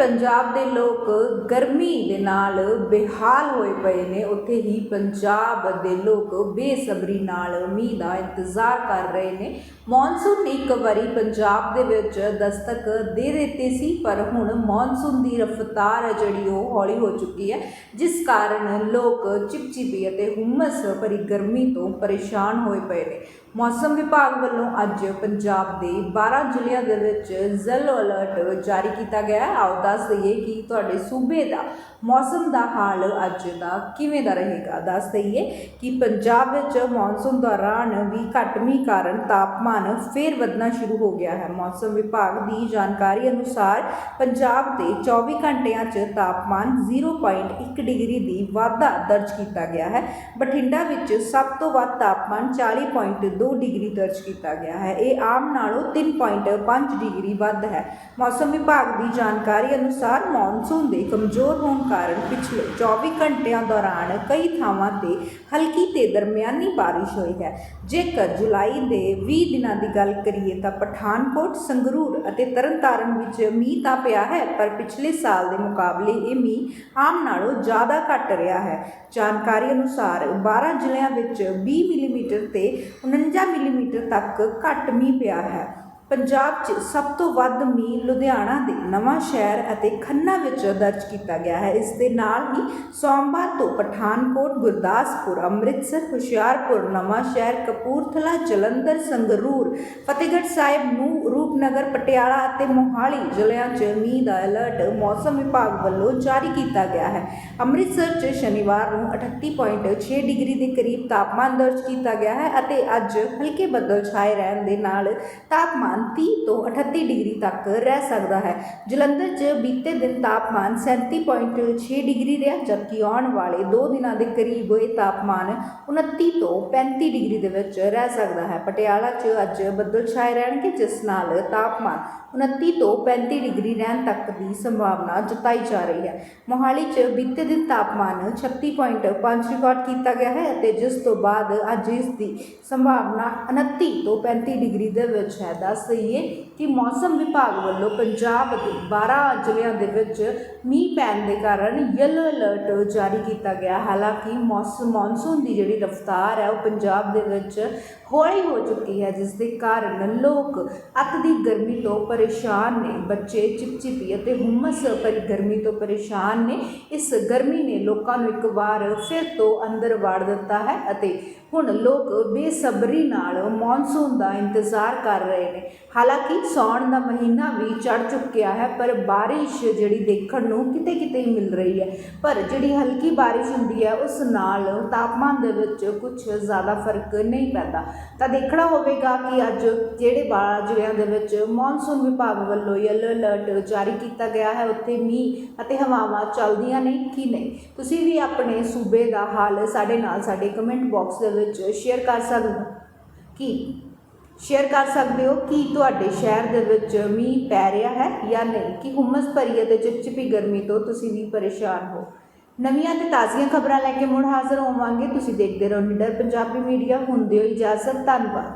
ਪੰਜਾਬ ਦੇ ਲੋਕ ਗਰਮੀ ਦੇ ਨਾਲ ਬੇਹਾਲ ਹੋਏ ਪਏ ਨੇ। ਉੱਥੇ ਹੀ ਪੰਜਾਬ ਦੇ ਲੋਕ ਬੇਸਬਰੀ ਨਾਲ ਮੀਂਹ ਦਾ ਇੰਤਜ਼ਾਰ ਕਰ ਰਹੇ ਨੇ। ਮੌਨਸੂਨ ਇੱਕ ਵਾਰੀ ਪੰਜਾਬ ਦੇ ਵਿੱਚ ਦਸਤਕ ਦੇ ਦਿੱਤੀ ਸੀ, ਪਰ ਹੁਣ ਮੌਨਸੂਨ ਦੀ ਰਫ਼ਤਾਰ ਹੈ ਜਿਹੜੀ ਉਹ ਹੌਲੀ ਹੋ ਚੁੱਕੀ ਹੈ, ਜਿਸ ਕਾਰਨ ਲੋਕ ਚਿਪਚਿਪੀ ਅਤੇ ਹੁਮਸ ਭਰੀ ਗਰਮੀ ਤੋਂ ਪਰੇਸ਼ਾਨ ਹੋਏ ਪਏ ਨੇ। ਮੌਸਮ ਵਿਭਾਗ ਵੱਲੋਂ ਅੱਜ ਪੰਜਾਬ ਦੇ 12 ਜ਼ਿਲ੍ਹਿਆਂ ਦੇ ਵਿੱਚ ਯੈਲੋ ਅਲਰਟ ਜਾਰੀ ਕੀਤਾ ਗਿਆ ਹੈ। ਆਓ ਦੱਸ ਦਈਏ ਕਿ ਤੁਹਾਡੇ ਸੂਬੇ ਦਾ ਮੌਸਮ ਦਾ ਹਾਲ ਅੱਜ ਦਾ ਕਿਵੇਂ ਦਾ ਰਹੇਗਾ? ਦੱਸ ਦਈਏ ਕਿ ਪੰਜਾਬ ਵਿੱਚ ਮੌਨਸੂਨ ਦੌਰਾਨ ਵੀ ਘੱਟ ਕਾਰਨ ਤਾਪਮਾਨ ਫੇਰ ਵਧਣਾ ਸ਼ੁਰੂ ਹੋ ਗਿਆ ਹੈ। ਮੌਸਮ ਵਿਭਾਗ ਦੀ ਜਾਣਕਾਰੀ ਅਨੁਸਾਰ ਪੰਜਾਬ ਦੇ 24 ਘੰਟਿਆਂ 'ਚ ਤਾਪਮਾਨ 0.1 ਡਿਗਰੀ ਦੀ ਵਾਧਾ ਦਰਜ ਕੀਤਾ ਗਿਆ ਹੈ। ਬਠਿੰਡਾ ਵਿੱਚ ਸਭ ਤੋਂ ਵੱਧ ਤਾਪਮਾਨ 40.2 ਡਿਗਰੀ ਦਰਜ ਕੀਤਾ ਗਿਆ ਹੈ। ਇਹ ਆਮ ਨਾਲੋਂ 3.5 ਡਿਗਰੀ ਵੱਧ ਹੈ। ਮੌਸਮ ਵਿਭਾਗ ਦੀ ਜਾਣਕਾਰੀ ਅਨੁਸਾਰ ਮੌਨਸੂਨ ਦੇ ਕਮਜ਼ੋਰ ਹੋਣ ਕਾਰਨ ਪਿਛਲੇ 24 ਘੰਟਿਆਂ ਦੌਰਾਨ ਕਈ ਥਾਵਾਂ ਤੇ ਹਲਕੀ ਤੇ ਦਰਮਿਆਨੀ ਬਾਰਿਸ਼ ਹੋਈ ਹੈ। ਜੇਕਰ ਜੁਲਾਈ ਦੇ 20 ਦਿਨਾਂ ਦੀ ਗੱਲ ਕਰੀਏ ਤਾਂ ਪਠਾਨਕੋਟ, ਸੰਗਰੂਰ ਅਤੇ ਤਰਨਤਾਰਨ ਵਿੱਚ ਮੀਂਹ ਤਾਂ ਪਿਆ ਹੈ, ਪਰ ਪਿਛਲੇ ਸਾਲ ਦੇ ਮੁਕਾਬਲੇ ਇਹ ਮੀਂਹ ਆਮ ਨਾਲੋਂ ਜ਼ਿਆਦਾ ਘੱਟ ਰਿਹਾ ਹੈ। ਜਾਣਕਾਰੀ ਅਨੁਸਾਰ 12 ਜ਼ਿਲ੍ਹਿਆਂ ਵਿੱਚ 20 ਮਿਲੀਮੀਟਰ ਤੇ 49 ਮਿਲੀਮੀਟਰ ਤੱਕ ਘੱਟ ਮੀਂਹ ਪਿਆ ਹੈ। ਪੰਜਾਬ 'ਚ ਸਭ ਤੋਂ ਵੱਧ ਮੀਂਹ ਲੁਧਿਆਣਾ ਦੇ ਨਵਾਂ ਸ਼ਹਿਰ ਅਤੇ ਖੰਨਾ ਵਿੱਚ ਦਰਜ ਕੀਤਾ ਗਿਆ ਹੈ। ਇਸ ਦੇ ਨਾਲ ਹੀ ਸੋਮਵਾਰ ਤੋਂ ਪਠਾਨਕੋਟ, ਗੁਰਦਾਸਪੁਰ, ਅੰਮ੍ਰਿਤਸਰ, ਹੁਸ਼ਿਆਰਪੁਰ, ਨਵਾਂ ਸ਼ਹਿਰ, ਕਪੂਰਥਲਾ, ਜਲੰਧਰ, ਸੰਗਰੂਰ, ਫਤਿਹਗੜ੍ਹ ਸਾਹਿਬ ਨੂੰ ਰੂਪਨਗਰ, ਪਟਿਆਲਾ ਅਤੇ ਮੋਹਾਲੀ ਜ਼ਿਲ੍ਹਿਆਂ 'ਚ ਮੀਂਹ ਦਾ ਅਲਰਟ ਮੌਸਮ ਵਿਭਾਗ ਵੱਲੋਂ ਜਾਰੀ ਕੀਤਾ ਗਿਆ ਹੈ। ਅੰਮ੍ਰਿਤਸਰ 'ਚ ਸ਼ਨੀਵਾਰ ਨੂੰ 38.6 ਡਿਗਰੀ ਦੇ ਕਰੀਬ ਤਾਪਮਾਨ ਦਰਜ ਕੀਤਾ ਗਿਆ ਹੈ ਅਤੇ ਅੱਜ ਹਲਕੇ ਬੱਦਲ ਛਾਏ ਰਹਿਣ ਦੇ ਨਾਲ ਤਾਪਮਾਨ 30 ਤੋਂ 38 ਡਿਗਰੀ ਤੱਕ ਰਹਿ ਸਕਦਾ ਹੈ। ਜਲੰਧਰ 'ਚ ਬੀਤੇ ਦਿਨ ਤਾਪਮਾਨ 37.6 ਡਿਗਰੀ ਰਿਹਾ, ਜਦਕਿ ਆਉਣ ਵਾਲੇ 2 ਦਿਨਾਂ ਦੇ ਕਰੀਬ ਇਹ ਤਾਪਮਾਨ 29 ਤੋਂ 35 ਡਿਗਰੀ ਦੇ ਵਿੱਚ ਰਹਿ ਸਕਦਾ ਹੈ। ਪਟਿਆਲਾ 'ਚ ਅੱਜ ਬੱਦਲ ਛਾਏ ਰਹਿਣਗੇ, ਜਿਸ ਨਾਲ ਤਾਪਮਾਨ 29 ਤੋਂ 35 ਡਿਗਰੀ ਰਹਿਣ ਤੱਕ ਦੀ ਸੰਭਾਵਨਾ ਜਤਾਈ ਜਾ ਰਹੀ ਹੈ। ਮੋਹਾਲੀ 'ਚ ਬੀਤੇ ਦਿਨ ਤਾਪਮਾਨ 36.5 ਰਿਕਾਰਡ ਕੀਤਾ ਗਿਆ ਹੈ ਅਤੇ ਜਿਸ ਤੋਂ ਬਾਅਦ ਅੱਜ ਇਸ ਦੀ ਸੰਭਾਵਨਾ 29 ਤੋਂ 35 ਡਿਗਰੀ ਦੇ ਵਿੱਚ ਹੈ। ਦੱਸ ਦਈਏ ਕਿ ਮੌਸਮ ਵਿਭਾਗ ਵੱਲੋਂ ਪੰਜਾਬ ਦੇ 12 ਜ਼ਿਲ੍ਹਿਆਂ ਦੇ ਵਿੱਚ ਮੀਂਹ ਪੈਣ ਦੇ ਕਾਰਨ ਯੈਲੋ ਅਲਰਟ ਜਾਰੀ ਕੀਤਾ ਗਿਆ। ਹਾਲਾਂਕਿ ਮੌਸਮ ਮੌਨਸੂਨ ਦੀ ਜਿਹੜੀ ਰਫ਼ਤਾਰ ਹੈ, ਉਹ ਪੰਜਾਬ ਦੇ ਵਿੱਚ ਹੌਲੀ ਹੋ ਚੁੱਕੀ ਹੈ, ਜਿਸ ਦੇ ਕਾਰਨ ਲੋਕ ਅੱਤ ਦੀ ਗਰਮੀ ਤੋਂ ਪਰੇਸ਼ਾਨ ਨੇ। ਬੱਚੇ ਚਿਪਚਿਪੀ ਅਤੇ ਹੁਮਸ ਭਰੀ ਗਰਮੀ ਤੋਂ ਪਰੇਸ਼ਾਨ ਨੇ। ਇਸ ਗਰਮੀ ਨੇ ਲੋਕਾਂ ਨੂੰ ਇੱਕ ਵਾਰ ਫਿਰ ਤੋਂ ਅੰਦਰ ਵਾੜ ਦਿੱਤਾ ਹੈ ਅਤੇ ਹੁਣ ਲੋਕ ਬੇਸਬਰੀ ਨਾਲ ਮੌਨਸੂਨ ਦਾ ਇੰਤਜ਼ਾਰ ਕਰ ਰਹੇ ਨੇ। ਹਾਲਾਂਕਿ ਸੌਣ ਦਾ ਮਹੀਨਾ ਵੀ ਚੜ ਚੁੱਕਿਆ ਹੈ, ਪਰ ਬਾਰਿਸ਼ ਜਿਹੜੀ ਦੇਖਣ ਨੂੰ ਕਿਤੇ ਕਿਤੇ ਹੀ ਮਿਲ ਰਹੀ ਹੈ। ਪਰ ਜਿਹੜੀ ਹਲਕੀ ਬਾਰਿਸ਼ ਹੁੰਦੀ ਹੈ, ਉਸ ਨਾਲ ਤਾਪਮਾਨ ਦੇ ਵਿੱਚ ਕੁਝ ਜ਼ਿਆਦਾ ਫ਼ਰਕ ਨਹੀਂ ਪੈਂਦਾ। ਤਾਂ ਦੇਖਣਾ ਹੋਵੇਗਾ ਕਿ ਅੱਜ ਜਿਹੜੇ 12 ਜ਼ਿਲ੍ਹਿਆਂ ਦੇ ਵਿੱਚ ਮੌਨਸੂਨ ਵਿਭਾਗ ਵੱਲੋਂ ਯੈਲੋ ਅਲਰਟ ਜਾਰੀ ਕੀਤਾ ਗਿਆ ਹੈ, ਉੱਥੇ ਮੀਂਹ ਅਤੇ ਹਵਾਵਾਂ ਚੱਲਦੀਆਂ ਨੇ ਕਿ ਨਹੀਂ? ਤੁਸੀਂ ਵੀ ਆਪਣੇ ਸੂਬੇ ਦਾ ਹਾਲ ਸਾਡੇ ਨਾਲ ਸਾਡੇ ਕਮੈਂਟ ਬਾਕਸ ਦੇ ਵਿੱਚ ਸ਼ੇਅਰ ਕਰ ਸਕਦੇ ਹੋ। ਕਿ? ਸ਼ੇਅਰ ਕਰ ਸਕਦੇ ਹੋ ਕਿ ਤੁਹਾਡੇ ਸ਼ਹਿਰ ਦੇ ਵਿੱਚ ਮੀਂਹ ਪੈ ਰਿਹਾ ਹੈ ਜਾਂ ਨਹੀਂ? ਕਿ ਹੁਮਸ ਭਰੀ ਅਤੇ ਚਿਪਚਿਪੀ ਗਰਮੀ ਤੋਂ ਤੁਸੀਂ ਵੀ ਪਰੇਸ਼ਾਨ ਹੋ? ਨਵੀਆਂ ਤੇ ਤਾਜ਼ੀਆਂ ਖਬਰਾਂ ਲੈ ਕੇ ਮੁੜ ਹਾਜ਼ਰ ਹੋਵਾਂਗੇ। ਤੁਸੀਂ ਦੇਖਦੇ ਰਹੋ ਨਿਡਰ ਪੰਜਾਬੀ ਮੀਡੀਆ। ਹੁੰਦੇ ਹੋ ਇਜਾਜ਼ਤ। ਧੰਨਵਾਦ।